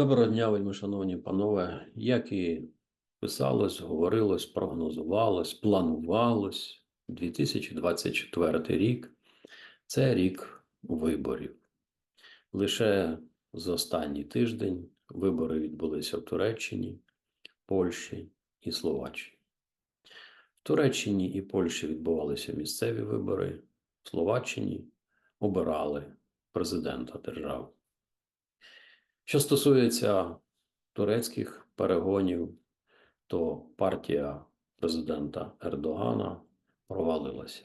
Доброго дня, вельми шановні панове. Як і писалось, говорилось, прогнозувалось, планувалось, 2024 рік це рік виборів. Лише за останній тиждень вибори відбулися в Туреччині, Польщі і Словаччині. В Туреччині і Польщі відбувалися місцеві вибори, в Словаччині обирали президента держави. Що стосується турецьких перегонів, то партія президента Ердогана провалилася.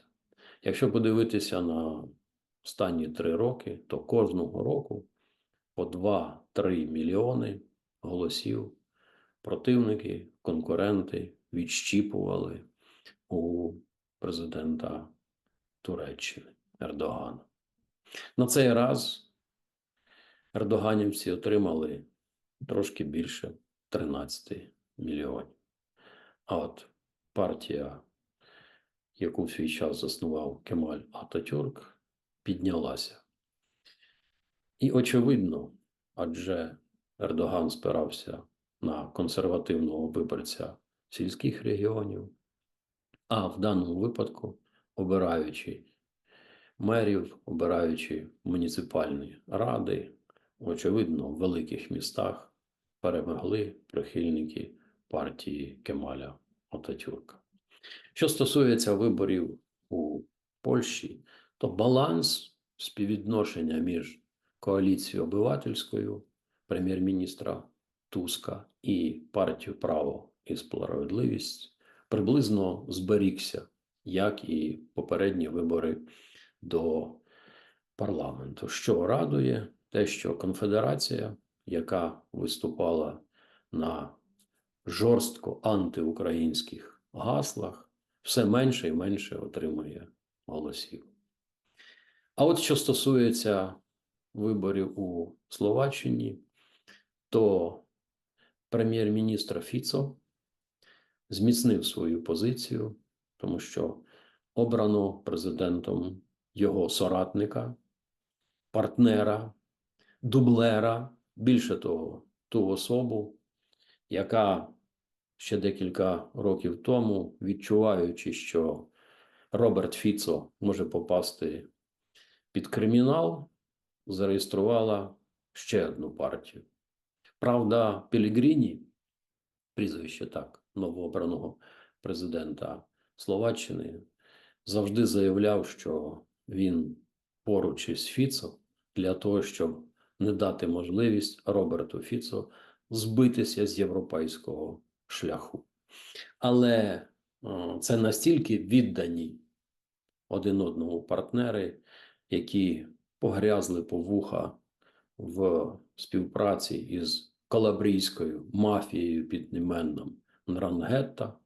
Якщо подивитися на останні три роки, то кожного року по 2-3 мільйони голосів противники, конкуренти відщіпували у президента Туреччини Ердогана. На цей раз Ердоганівці отримали трошки більше 13 мільйонів. А от партія, яку в свій час заснував Кемаль Ататюрк, піднялася. І очевидно, адже Ердоган спирався на консервативного виборця сільських регіонів, а в даному випадку, обираючи мерів, обираючи муніципальні ради, очевидно, в великих містах перемогли прихильники партії Кемаля Ататюрка. Що стосується виборів у Польщі, то баланс співвідношення між коаліцією обивательською прем'єр-міністра Туска і партією Право і справедливість приблизно зберігся, як і попередні вибори до парламенту, що радує те, що конфедерація, яка виступала на жорстко антиукраїнських гаслах, все менше і менше отримує голосів. А от що стосується виборів у Словаччині, то прем'єр-міністр Фіцо зміцнив свою позицію, тому що обрано президентом його соратника, партнера, дублера, більше того, ту особу, яка ще декілька років тому, відчуваючи, що Роберт Фіцо може попасти під кримінал, зареєструвала ще одну партію. Правда, Пелігріні, прізвище так, новообраного президента Словаччини, завжди заявляв, що він поруч із Фіцо для того, щоб не дати можливість Роберту Фіцо збитися з європейського шляху. Але це настільки віддані один одному партнери, які погрязли по вуха в співпраці із калабрійською мафією під іменем Нрангетта.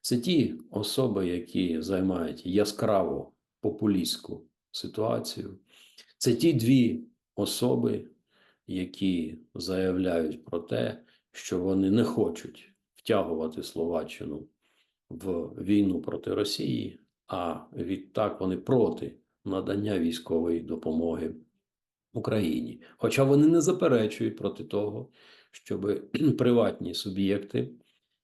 Це ті особи, які займають яскраво популістську ситуацію. Це ті дві особи, які заявляють про те, що вони не хочуть втягувати Словаччину в війну проти Росії, а відтак вони проти надання військової допомоги Україні. Хоча вони не заперечують проти того, щоб приватні суб'єкти,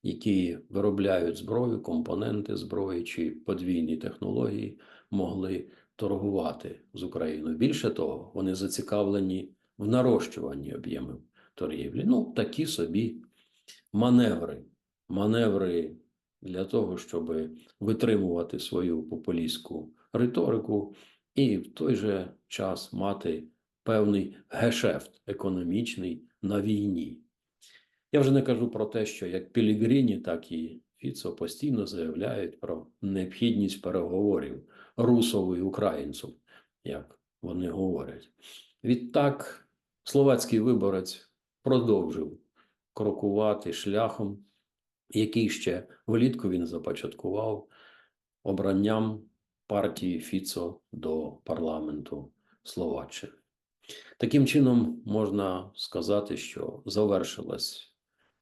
які виробляють зброю, компоненти зброї чи подвійні технології, могли торгувати з Україною. Більше того, вони зацікавлені в нарощуванні об'ємів торгівлі. Ну, такі собі маневри. Маневри для того, щоб витримувати свою популістську риторику і в той же час мати певний гешефт економічний на війні. Я вже не кажу про те, що як Пілігріні, так і Фіцо постійно заявляють про необхідність переговорів русову і українцю, як вони говорять. Відтак, словацький виборець продовжив крокувати шляхом, який ще влітку він започаткував обранням партії Фіцо до парламенту Словаччини. Таким чином, можна сказати, що завершилась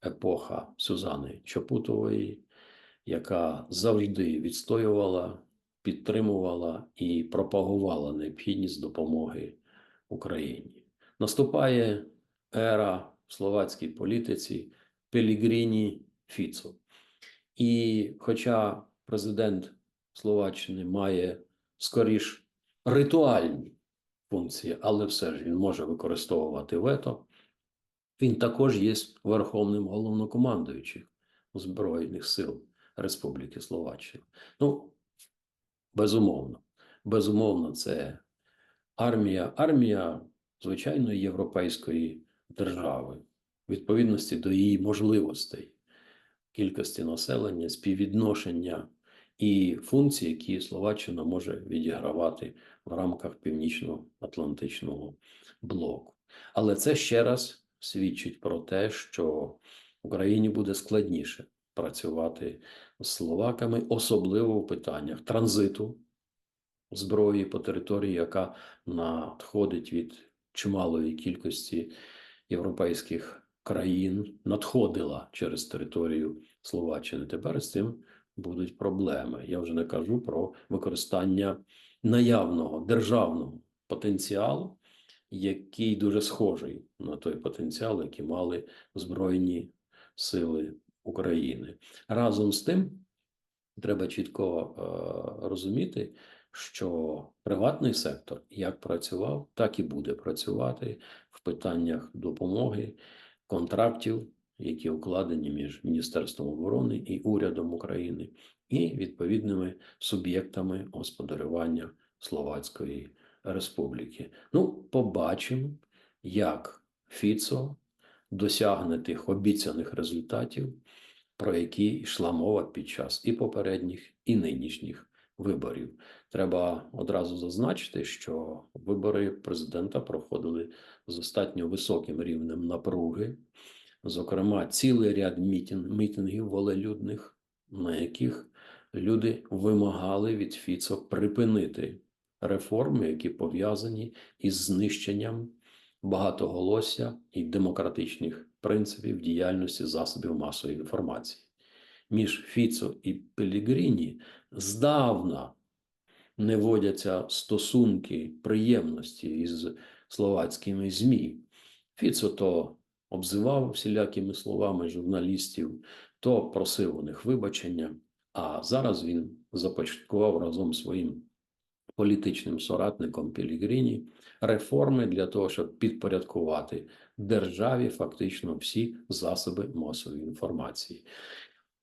епоха Сюзани Чопутової, яка завжди відстоювала підтримувала і пропагувала необхідність допомоги Україні. Наступає ера в словацькій політиці Пелігріні Фіцо. І хоча президент Словаччини має скоріш ритуальні функції, але все ж він може використовувати вето, він також є верховним головнокомандуючим Збройних сил Республіки Словаччина. Ну, безумовно, безумовно, це армія, армія звичайної європейської держави, відповідності до її можливостей, кількості населення, співвідношення і функцій, які Словаччина може відігравати в рамках Північно-Атлантичного блоку. Але це ще раз свідчить про те, що Україні буде складніше працювати словаками, особливо в питаннях транзиту зброї по території, яка надходить від чималої кількості європейських країн, надходила через територію Словаччини. Тепер з цим будуть проблеми. Я вже не кажу про використання наявного державного потенціалу, який дуже схожий на той потенціал, який мали Збройні сили України. Разом з тим, треба чітко е, розуміти, що приватний сектор як працював, так і буде працювати в питаннях допомоги, контрактів, які укладені між Міністерством оборони і урядом України, і відповідними суб'єктами господарювання Словацької Республіки. Ну, побачимо, як Фіцо досягне тих обіцяних результатів, про які йшла мова під час і попередніх, і нинішніх виборів. Треба одразу зазначити, що вибори президента проходили з достатньо високим рівнем напруги, зокрема, цілий ряд мітін, мітингів волелюдних, на яких люди вимагали від Фіцо припинити реформи, які пов'язані із знищенням багатоголосся і демократичних принципів діяльності засобів масової інформації. Між Фіцо і Пелігріні здавна не водяться стосунки приємності із словацькими ЗМІ. Фіцо то обзивав всілякими словами журналістів, то просив у них вибачення. А зараз він започаткував разом своїм політичним соратником Пілігріні реформи для того, щоб підпорядкувати державі фактично всі засоби масової інформації.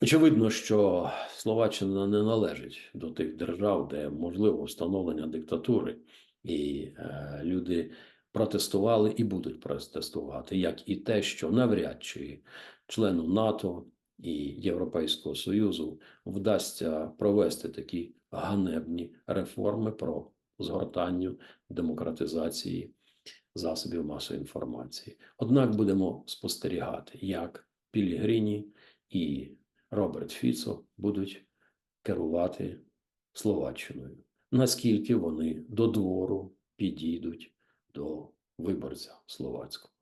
Очевидно, що Словаччина не належить до тих держав, де можливо встановлення диктатури, і е, люди протестували і будуть протестувати, як і те, що навряд чи члену НАТО і Європейського Союзу вдасться провести такі ганебні реформи про згортання демократизації засобів масової інформації. Однак будемо спостерігати, як Пілігрині і Роберт Фіцо будуть керувати Словаччиною, наскільки вони до двору підійдуть до виборця словацького.